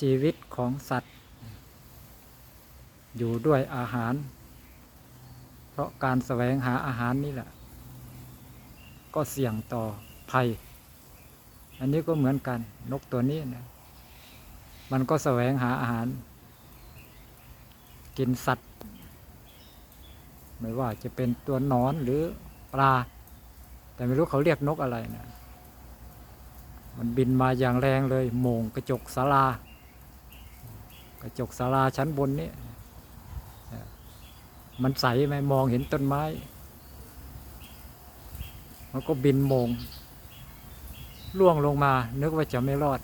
ชีวิตของสัตว์ อยู่ด้วยอาหาร เพราะการแสวงหาอาหารนี่แหละ ก็เสี่ยงต่อภัย อันนี้ก็เหมือนกันนกตัวนี้นะมันก็แสวงหาอาหาร กินสัตว์ ไม่ว่าจะเป็นตัวนอนหรือปลา แต่ไม่รู้เขาเรียกนกอะไรนะมันบินมาอย่างแรงเลยโมงกระจกศาลา กระจกศาลาชั้นบนนี่มันใสไหมมองเห็นต้นไม้ มันก็บินมงล่วงลงมา นึกว่าจะไม่รอด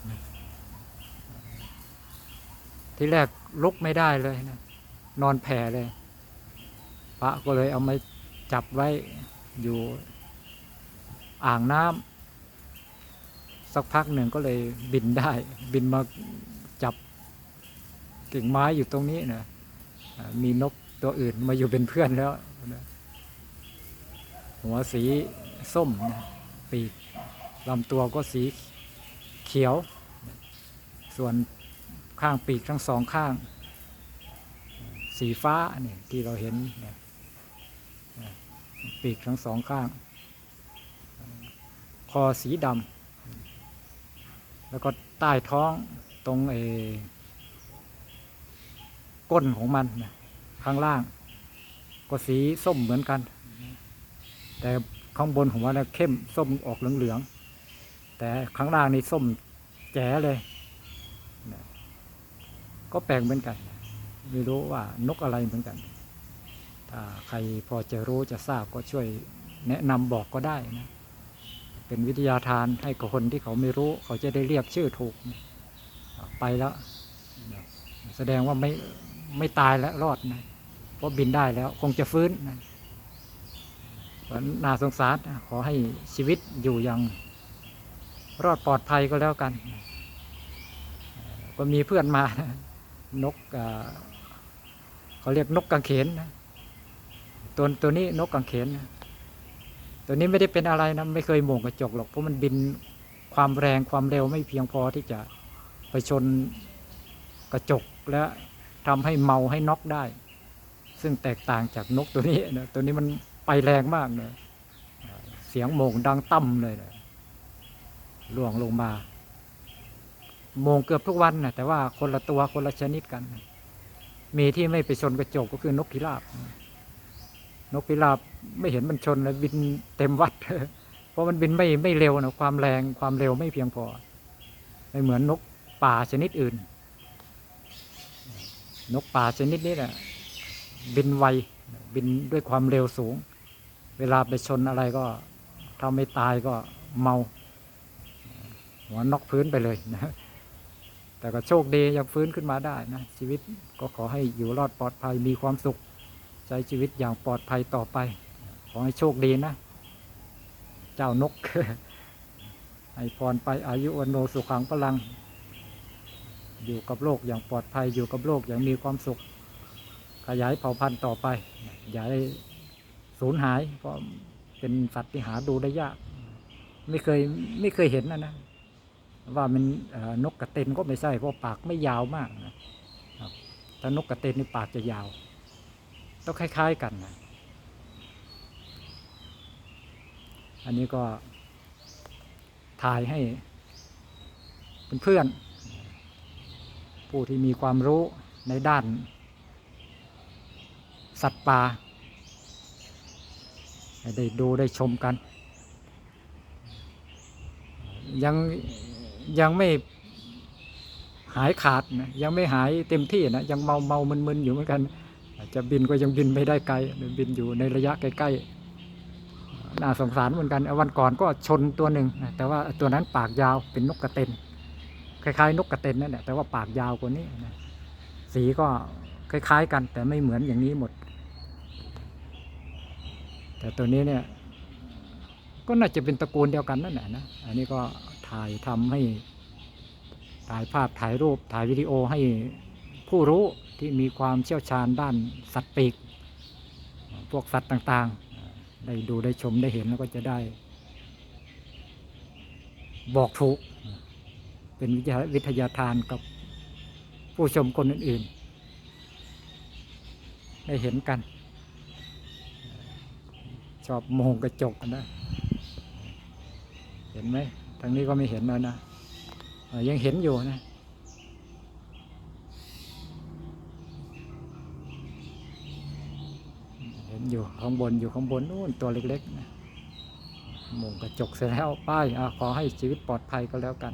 ทีแรกลุกไม่ได้เลยนะนอนแผ่เลยพระก็เลยเอามาจับไว้อยู่อ่างน้ำสักพักหนึ่งก็เลยบินได้ บินมาจับ กิ่งไม้อยู่ตรงนี้นะมีนกตัวอื่นมาอยู่เป็นเพื่อนแล้วนะหัวสีส้มนะปีกลำตัวก็สีเขียว ส่วนข้างปีกทั้งสองข้าง สีฟ้าเนี่ยที่เราเห็นนะปีกทั้งสองข้าง คอสีดำแล้วก็ใต้ท้องตรงเอ ก้นของมันนะข้างล่าง ก็สีส้มเหมือนกัน แต่ข้างบนของมันนะเข้มส้มออกเหลืองๆแต่ข้างล่างนี่ส้มแจ๋เลยนะก็แปลกเหมือนกัน ไม่รู้ว่านกอะไรเหมือนกัน ถ้าใครพอจะรู้จะทราบก็ช่วยแนะนำบอกก็ได้นะ เป็นวิทยาทานให้กับคนที่เขาไม่รู้ เขาจะได้เรียกชื่อถูก ไปแล้ว แสดงว่าไม่ ไม่ตายแล้วรอดนะเพราะบินได้แล้ว คงจะฟื้นนะน่าสงสารขอให้ชีวิตอยู่อย่าง รอดปลอดภัยก็แล้วกัน ก็มีเพื่อนมานกเขาเรียกนกกังเขนนะตัวตัวนี้นกกังเขนนะตัวนี้ไม่ได้เป็นอะไรนะไม่เคยโหม่งกระจกหรอกเพราะมันบินความแรงความเร็วไม่เพียงพอที่จะไปชนกระจกและ ทำให้เมาให้น็อกได้ ซึ่งแตกต่างจากนกตัวนี้นะตัวนี้มันไปแรงมากเลยเสียงโม่งดังต่ำเลยนะล่วงลงมา โม่งเกือบทุกวันนะแต่ว่าคนละตัวคนละชนิดกันนะมีที่ไม่ไปชนกระจกก็คือนกพิราบ นกพิราบไม่เห็นมันชนเลยบินเต็มวัด เพราะมันบินไม่ไม่เร็วนะความแรงความเร็วไม่เพียงพอไม่เหมือนนกป่าชนิดอื่น นกป่าชนิดนี้นะบินไวบินด้วยความเร็วสูง เวลาไปชนอะไรก็ถ้าไม่ตายก็เมา หัวนอกพื้นไปเลยนะแต่ก็โชคดียังฟื้นขึ้นมาได้นะ ชีวิตก็ขอให้อยู่รอดปลอดภัยมีความสุข ใช้ชีวิตอย่างปลอดภัยต่อไป ขอให้โชคดีนะ เจ้านกให้พรไปอายุวันโนสุขังพลัง อยู่กับโลกอย่างปลอดภัยอยู่กับโลกอย่างมีความสุข ขยายเผ่าพันธุ์ต่อไป อย่าได้สูญหาย เพราะเป็นสัตว์ที่หาดูได้ยาก ไม่เคยไม่เคยเห็นนะนะว่ามันนกกระเต็นก็ไม่ใช่เพราะปากไม่ยาวมากนะถ้านกกระเตนนี่ปากจะยาว ต้องคล้าย ๆกันนะอันนี้ก็ถ่ายให้เพื่อนๆ ผู้ที่มีความรู้ในด้าน สัตว์ป่าได้ดูได้ชมกัน ยังยังไม่หายขาดนะยังไม่หายเต็มที่นะยังเมาเมามึนๆอยู่เหมือนกัน จะบินก็ยังบินไม่ได้ไกลบินอยู่ในระยะใกล้ๆน่าสงสารเหมือนกันวันก่อนก็ชนตัวหนึ่งแต่ว่าตัวนั้นปากยาวเป็นนกกระเต็น คล้ายๆ นกกระเต็นนั่นแหละแต่ว่าปากยาวกว่านี้นะสีก็คล้าย ๆ กัน แต่ไม่เหมือนอย่างนี้หมด แต่ตัวนี้เนี่ย ก็น่าจะเป็นตระกูลเดียวกันนั่นแหละนะอันนี้ก็ถ่ายทำให้ ถ่ายภาพถ่ายรูปถ่ายวิดีโอให้ผู้รู้ที่มีความเชี่ยวชาญด้านสัตว์ปีก พวกสัตว์ต่างๆ ได้ดูได้ชมได้เห็นแล้วก็จะได้ บอกถูก เป็นวิทยาวิทยาทานกับผู้ชมคนอื่นๆ ได้เห็นกัน ชอบมองกระจกกันนะ เห็นไหมทางนี้ก็ไม่เห็นแล้วนะ ยังเห็นอยู่นะเห็นอยู่ข้างบนอยู่ข้างบนนู่นตัวเล็กๆนะมองกระจกเสร็จแล้วป้ายอขอให้ชีวิตปลอดภัยก็แล้วกัน